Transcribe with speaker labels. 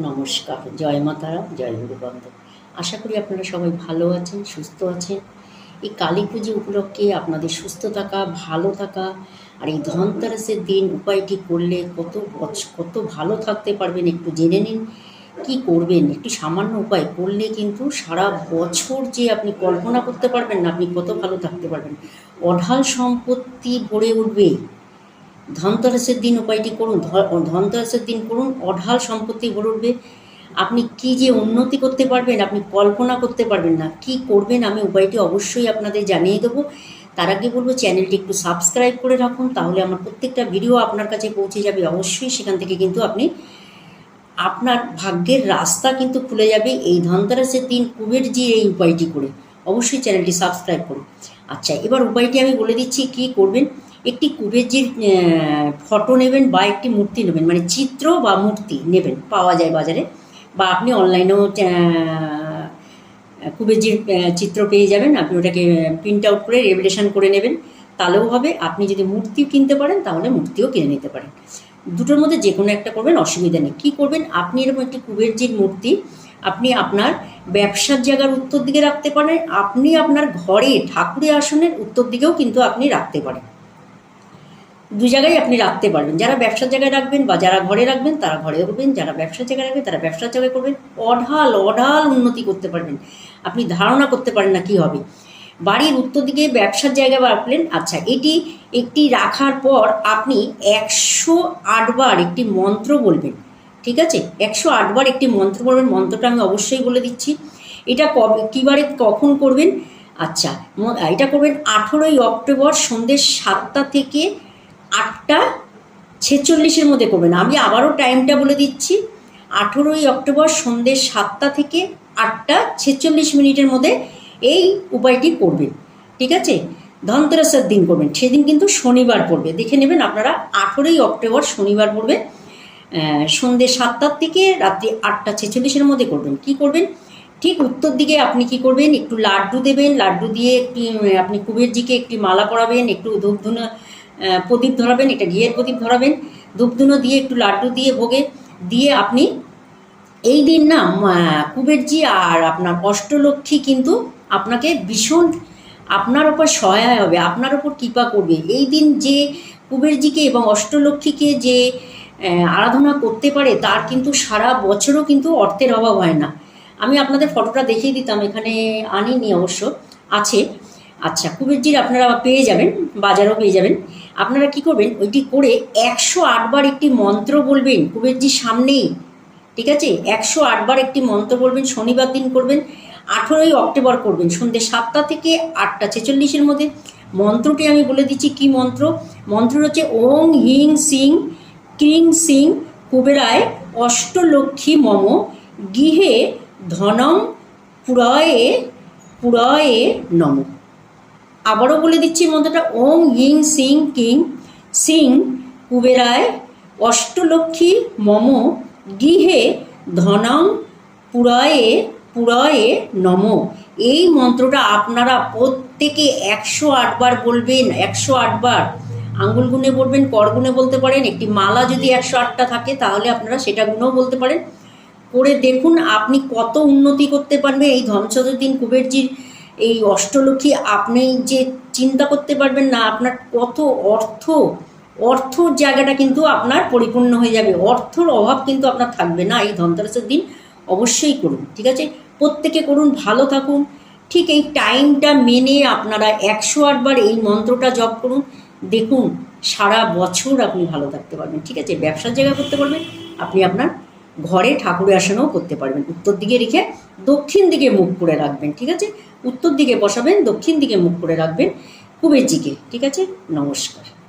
Speaker 1: নমস্কার, জয় মাতারা জয় গুরুবন্ধ। আশা করি আপনারা সবাই ভালো আছেন, সুস্থ আছেন। এই কালী পুজো উপলক্ষে আপনাদের সুস্থ থাকা, ভালো থাকা আর এই ধনতেরাসের দিন উপায়টি করলে কত কত ভালো থাকতে পারবেন একটু জেনে নিন। কি করবেন? একটু সামান্য উপায় করলে কিন্তু সারা বছর যে আপনি কল্পনা করতে পারবেন না, আপনি কত ভালো থাকতে পারবেন। অঢাল সম্পত্তি ভরে উঠবে। ধনতেরাসের দিন উপায়টি করুন ধনতেরাসের দিন করুন, অঢাল সম্পত্তি ভরে উঠবে। আপনি কি যে উন্নতি করতে পারবেন, আপনি কল্পনা করতে পারবেন না। কি করবেন আমি উপায়টি অবশ্যই আপনাদের জানিয়ে দেবো। তার আগে বলব, চ্যানেলটি একটু সাবস্ক্রাইব করে রাখুন, তাহলে আমার প্রত্যেকটা ভিডিও আপনার কাছে পৌঁছে যাবে। অবশ্যই সেখান থেকে কিন্তু আপনি আপনার ভাগ্যের রাস্তা কিন্তু খুলে যাবে এই ধনতেরাসের দিন কুবেরজি এই উপায়টি করে। অবশ্যই চ্যানেলটি সাবস্ক্রাইব করুন। আচ্ছা এবার উপায়টি আমি বলে দিচ্ছি, কি করবেন? একটি কুবেরজির ফটো নেবেন বা একটি মূর্তি নেবেন মানে চিত্র বা মূর্তি নেবেন, পাওয়া যায় বাজারে, বা আপনি অনলাইনেও কুবেরজির চিত্র পেয়ে যাবেন, আপনি ওটাকে প্রিন্ট আউট করে রেভেলেশন করে নেবেন, তাহলেও হবে, আপনি যদি মূর্তি কিনতে পারেন, তাহলে মূর্তিও কিনে নিতে পারেন। দুটোর মধ্যে যে কোনো একটা করবেন, অসুবিধা নেই। কী করবেন? আপনি এরকম একটি কুবেরজির মূর্তি, আপনি আপনার ব্যবসার জায়গার উত্তর দিকে রাখতে পারেন, আপনি আপনার ঘরে ঠাকুরের আসনের উত্তর দিকেও কিন্তু আপনি রাখতে পারেন। দু জায়গায় আপনি রাখতে পারবেন। যারা ব্যবসার জায়গায় রাখবেন বা যারা ঘরে রাখবেন, তারা ঘরে করবেন। যারা ব্যবসার জায়গায় রাখবেন, তারা ব্যবসার জায়গায় করবেন। অঢাল অঢাল উন্নতি করতে পারবেন। আপনি ধারণা করতে পারেন না কি হবে। বাড়ির উত্তর দিকে ব্যবসার জায়গায় রাখলেন আচ্ছা এটি একটি রাখার পর আপনি একশো আটবার একটি মন্ত্র বলবেন। ঠিক আছে? একশো আটবার একটি মন্ত্র বলবেন। মন্ত্রটা আমি অবশ্যই বলে দিচ্ছি। এটা কবে কীবারে কখন করবেন? আচ্ছা এটা করবেন আঠেরোই অক্টোবর সন্ধ্যে সাতটা থেকে আটটা ছেচল্লিশের মধ্যে করবেন আমি আবারও টাইমটা বলে দিচ্ছি। আঠেরোই অক্টোবর সন্ধ্যে সাতটা থেকে আটটা ছেচল্লিশ মিনিটের মধ্যে এই উপায়টি করবেন। ঠিক আছে? ধনতেরাসের দিন করবেন। সেদিন কিন্তু শনিবার পড়বে। দেখে নেবেন আপনারা, আঠেরোই অক্টোবর শনিবার পড়বে। সন্ধ্যে সাতটার থেকে রাত্রি আটটা ছেচল্লিশের মধ্যে করবেন। কি করবেন? ঠিক উত্তর দিকে আপনি কি করবেন? একটু লাড্ডু দেবেন। লাড্ডু দিয়ে একটি আপনি কুবেরজিকে একটি মালা পরাবেন। একটু ধূপধুনো প্রদীপ ধরাবেন, এটা ঘিয়ের প্রদীপ ধরাবেন। ধূপধুনো দিয়ে, একটু লাড্ডু দিয়ে, ভোগে দিয়ে আপনি এই দিন না কুবেরজি আর আপনার অষ্টলক্ষ্মী কিন্তু আপনাকে ভীষণ, আপনার ওপর সহায় হবে, আপনার ওপর কৃপা করবে। এই দিন যে কুবেরজিকে এবং অষ্টলক্ষ্মীকে যে আরাধনা করতে পারে, তার কিন্তু সারা বছরও কিন্তু অর্থের অভাব হয় না। আমি আপনাদের ফটোটা দেখিয়ে দিতাম, এখানে আনিনি অবশ্য, আছে। আচ্ছা কুবেরজির আপনারা পেয়ে যাবেন, বাজারও পেয়ে যাবেন। আপনারা কি করবেন? ওইটি করে একশো আটবার একটি মন্ত্র বলবেন কুবেরজির সামনেই, ঠিক আছে? একশো আটবার একটি মন্ত্র বলবেন, শনিবার দিন করবেন, আঠেরোই অক্টোবর করবেন, সন্ধ্যে সাতটা থেকে আটটা, ছেচল্লিশের মধ্যে। মন্ত্রটি আমি বলে দিচ্ছি, কি মন্ত্র? মন্ত্র হচ্ছে ওং হিং সিং, ক্রিং সিং, কুবেরায় অষ্টলক্ষ্মী মম, গৃহে ধনম পুরয়ে পুরয়ে নম। আবারও বলে দিচ্ছি মন্ত্রটা ওং ইং সিং কিং, সিং কুবেরায় অষ্টলক্ষ্মী মম গৃহে ধনং পুরয়ে পুরয়ে নম। এই মন্ত্রটা আপনারা প্রত্যেকে একশো আটবার বলবেন, একশো আটবার আঙ্গুল গুনে বলবেন, কর গুনে বলতে পারেন, একটি মালা যদি একশো আটটা থাকে তাহলে আপনারা সেটা গুনেও বলতে পারেন। করে দেখুন আপনি কত উন্নতি করতে পারবেন এই ধনসদের দিন কুবেরজির এই অষ্টলক্ষ্মী, আপনি যে চিন্তা করতে পারবেন না, আপনার কত অর্থ অর্থ জায়গাটা কিন্তু আপনার পরিপূর্ণ হয়ে যাবে। অর্থর অভাব কিন্তু আপনার থাকবে না। এই ধনতেরাসের দিন অবশ্যই করুন, ঠিক আছে? প্রত্যেকে করুন, ভালো থাকুন। ঠিক এই টাইমটা মেনে আপনারা একশো আটবার এই মন্ত্রটা জপ করুন। দেখুন, সারা বছর আপনি ভালো থাকতে পারবেন, ঠিক আছে? ব্যবসার জায়গা করতে পারবেন, আপনি আপনার ঘরে আসনও করতে পারবেন। উত্তর দিকে রেখে দক্ষিণ দিকে মুখ করে রাখবেন, ঠিক আছে? উত্তর দিকে বসাবেন, দক্ষিণ দিকে মুখ করে রাখবেন। কুবেরজিকে ঠিক আছে? নমস্কার।